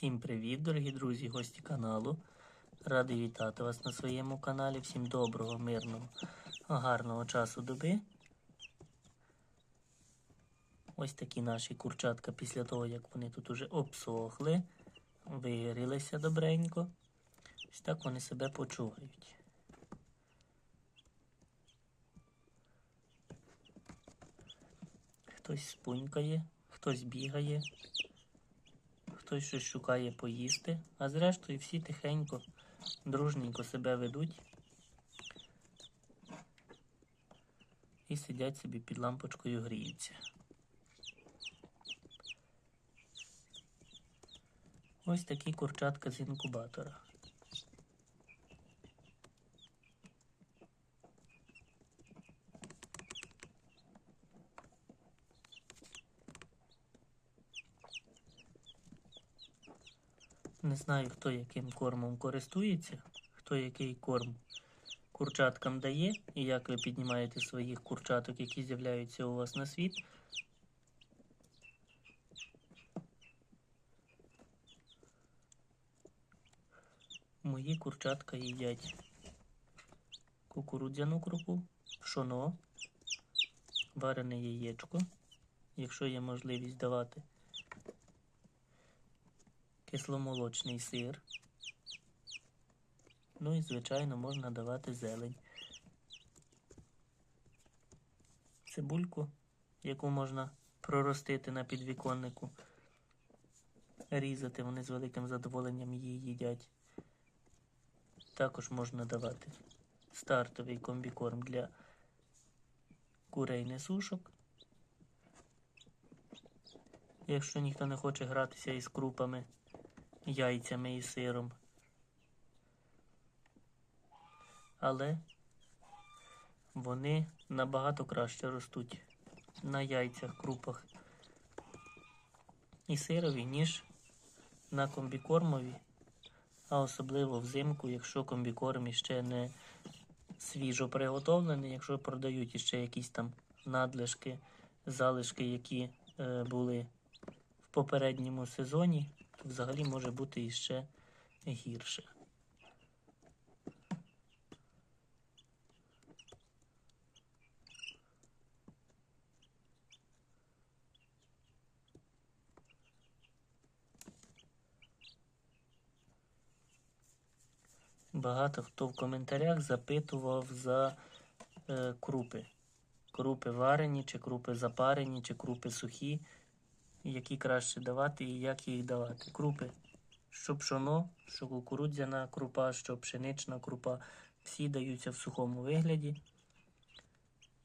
Всім привіт, дорогі друзі, гості каналу. Радий вітати вас на своєму каналі. Всім доброго, мирного, гарного часу доби. Ось такі наші курчатка після того, як вони тут уже обсохли, вигрілися добренько. Ось так вони себе почувають. Хтось спунькає, хтось бігає, хтось щось шукає поїсти, а зрештою всі тихенько, дружненько себе ведуть і сидять собі під лампочкою гріються. Ось такі курчатка з інкубатора. Не знаю, хто яким кормом користується, хто який корм курчаткам дає, і як ви піднімаєте своїх курчаток, які з'являються у вас на світ. Мої курчатка їдять кукурудзяну крупу, пшоно, варене яєчко, якщо є можливість давати кисломолочний сир. Ну і, звичайно, можна давати зелень. Цибульку, яку можна проростити на підвіконнику, різати, вони з великим задоволенням її їдять. Також можна давати стартовий комбікорм для курей несушок. Якщо ніхто не хоче гратися із крупами, яйцями і сиром. Але вони набагато краще ростуть на яйцях, крупах і сирові, ніж на комбікормові, а особливо взимку, якщо комбікорм іще не свіжо приготовлений, якщо продають іще якісь там надлишки, залишки, які е, були в попередньому сезоні, взагалі може бути іще гірше. Багато хто в коментарях запитував за е, крупи. Крупи варені, чи крупи запарені, чи крупи сухі, які краще давати і як їх давати. Крупи, що пшоно, що кукурудзяна крупа, що пшенична крупа, всі даються в сухому вигляді.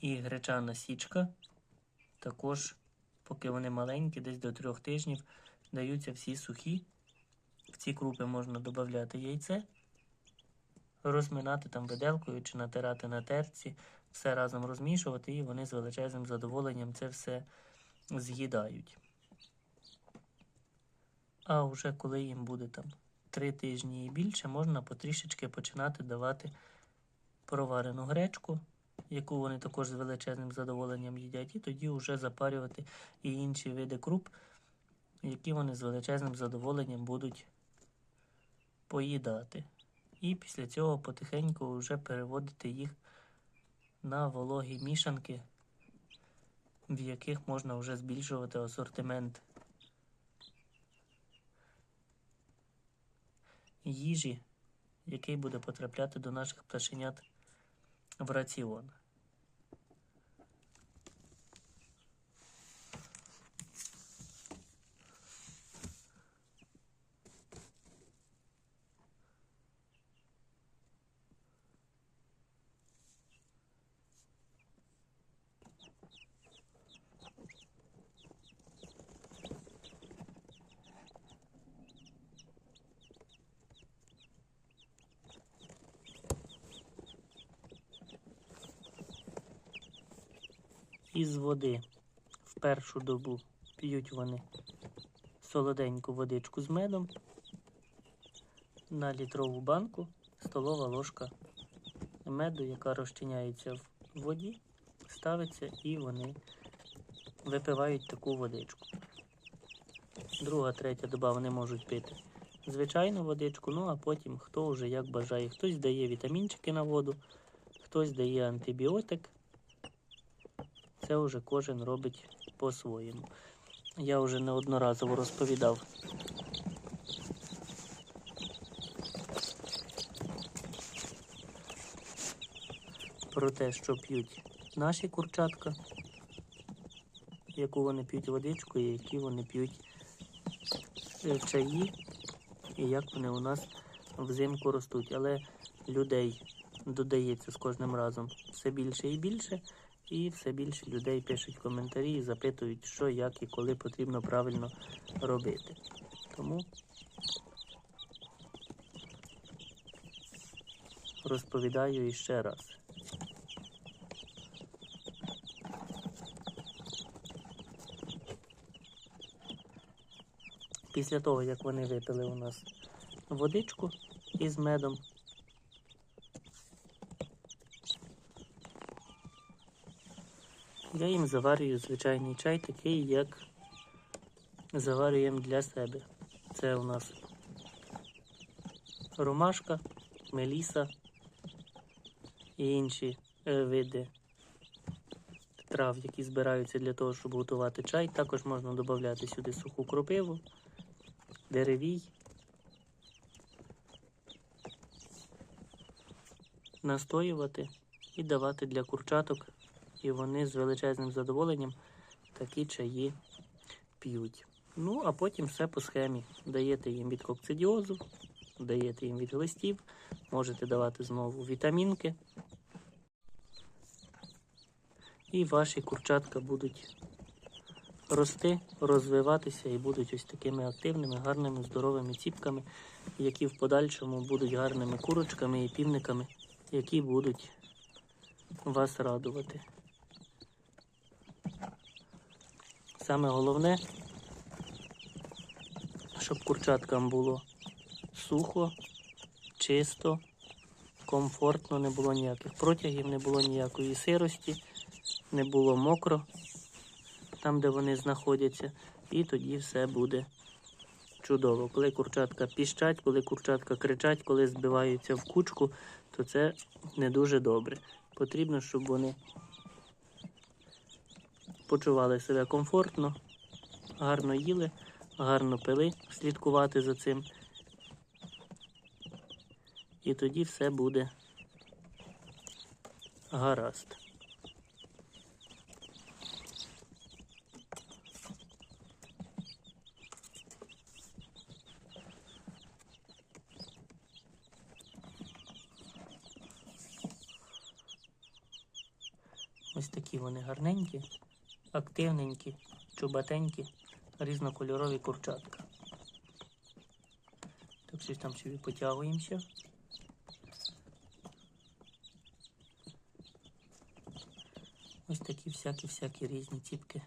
І гречана січка також, поки вони маленькі, десь до трьох тижнів, даються всі сухі. В ці крупи можна додати яйце розминати там виделкою чи натирати на терці, все разом розмішувати, і вони з величезним задоволенням це все з'їдають. А вже коли їм буде там три тижні і більше, можна потрішечки починати давати проварену гречку, яку вони також з величезним задоволенням їдять, і тоді вже запарювати і інші види круп, які вони з величезним задоволенням будуть поїдати. І після цього потихеньку вже переводити їх на вологі мішанки, в яких можна вже збільшувати асортимент їжі, який буде потрапляти до наших пташенят в раціон. Із води в першу добу п'ють вони солоденьку водичку з медом. На літрову банку столова ложка меду, яка розчиняється в воді, ставиться і вони випивають таку водичку. друга, третя доба вони можуть пити звичайну водичку, ну а потім хто вже як бажає. Хтось дає вітамінчики на воду, хтось дає антибіотик. Це вже кожен робить по-своєму. Я вже неодноразово розповідав. Про те, що п'ють наші курчатка, яку вони п'ють водичку і які вони п'ють е, чаї, і як вони у нас взимку ростуть. Але людей додається з кожним разом все більше і більше. І все більше людей пишуть коментарі і запитують, що, як і коли потрібно правильно робити. Тому розповідаю іще раз. Після того, як вони випили у нас водичку із медом, Я їм заварюю звичайний чай, такий, як заварюємо для себе. Це у нас ромашка, меліса і інші е, види трав, які збираються для того, щоб готувати чай. Також можна додати сюди суху кропиву, деревій, настоювати і давати для курчаток і вони з величезним задоволенням такі чаї п'ють. Ну, а потім все по схемі. Даєте їм від кокцидіозу, даєте їм від листів, можете давати знову вітамінки. І ваші курчатка будуть рости, розвиватися і будуть ось такими активними, гарними, здоровими ціпками, які в подальшому будуть гарними курочками і півниками, які будуть вас радувати. Саме головне, щоб курчаткам було сухо, чисто, комфортно, не було ніяких протягів, не було ніякої сирості, не було мокро там, де вони знаходяться, і тоді все буде чудово. Коли курчатка піщать, коли курчатка кричать, коли збиваються в кучку, то це не дуже добре. Потрібно, щоб вони почували себе комфортно, гарно їли, гарно пили, слідкувати за цим. І тоді все буде гаразд. Ось такі вони гарненькі активненькі, чубатенькі, різнокольорові курчатка. Так щось там собі потягуємося. Ось такі всякі-всякі різні ціпки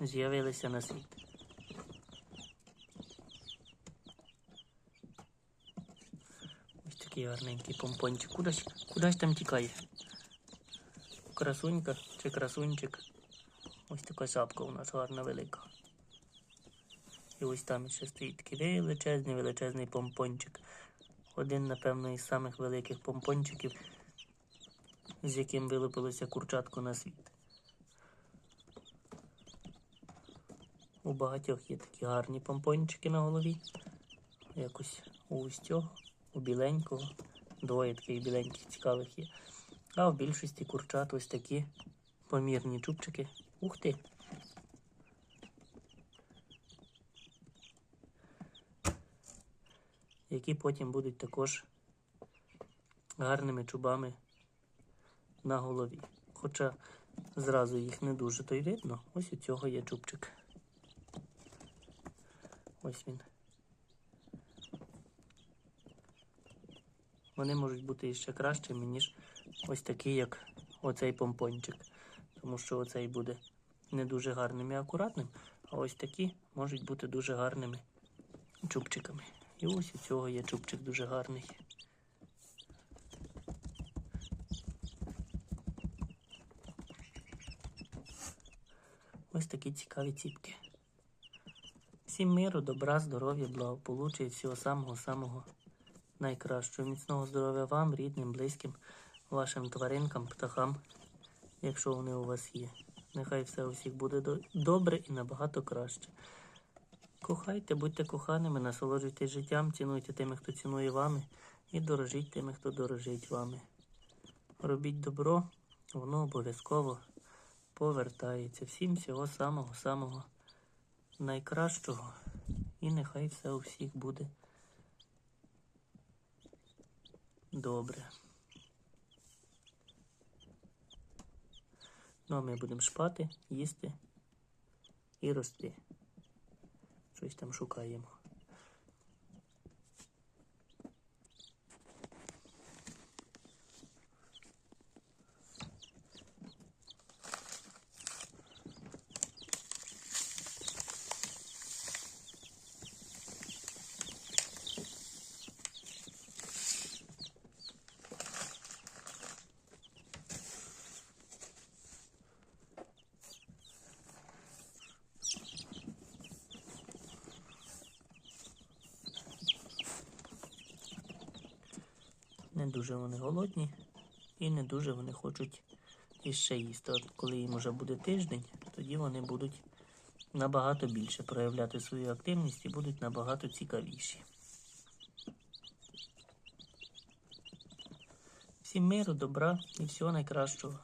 з'явилися на світ. Ось такий гарненький помпончик. Куди ж, там тікає? Красунька чи красунчик. Ось така шапка у нас гарна велика. І ось там ще стоїть такий величезний величезний помпончик. Один, напевно, із самих великих помпончиків, з яким вилупилося курчатку на світ. У багатьох є такі гарні помпончики на голові. Якось у цього, у біленького. Двоє таких біленьких цікавих є. А в більшості курчат ось такі помірні чубчики. Ух ти! Які потім будуть також гарними чубами на голові. Хоча зразу їх не дуже то й видно, ось у цього є чубчик. Ось він. Вони можуть бути ще кращими, ніж ось такий, як оцей помпончик. Тому що оцей буде не дуже гарним і акуратним, а ось такі можуть бути дуже гарними чубчиками. І ось у цього є чубчик дуже гарний. Ось такі цікаві ціпки. Всім миру, добра, здоров'я, благополуччя і всього самого-самого найкращого. Міцного здоров'я вам, рідним, близьким, вашим тваринкам, птахам, якщо вони у вас є. Нехай все у всіх буде добре і набагато краще. Кохайте, будьте коханими, насолоджуйтесь життям, цінуйте тими, хто цінує вами, і дорожіть тими, хто дорожить вами. Робіть добро, воно обов'язково повертається. Всім всього самого-самого найкращого. І нехай все у всіх буде добре. Ну, а ми будемо шпати, їсти і рости. Щось там шукаємо. Дуже вони голодні і не дуже вони хочуть іще їсти. От коли їм вже буде тиждень, тоді вони будуть набагато більше проявляти свою активність і будуть набагато цікавіші. Всім миру, добра і всього найкращого.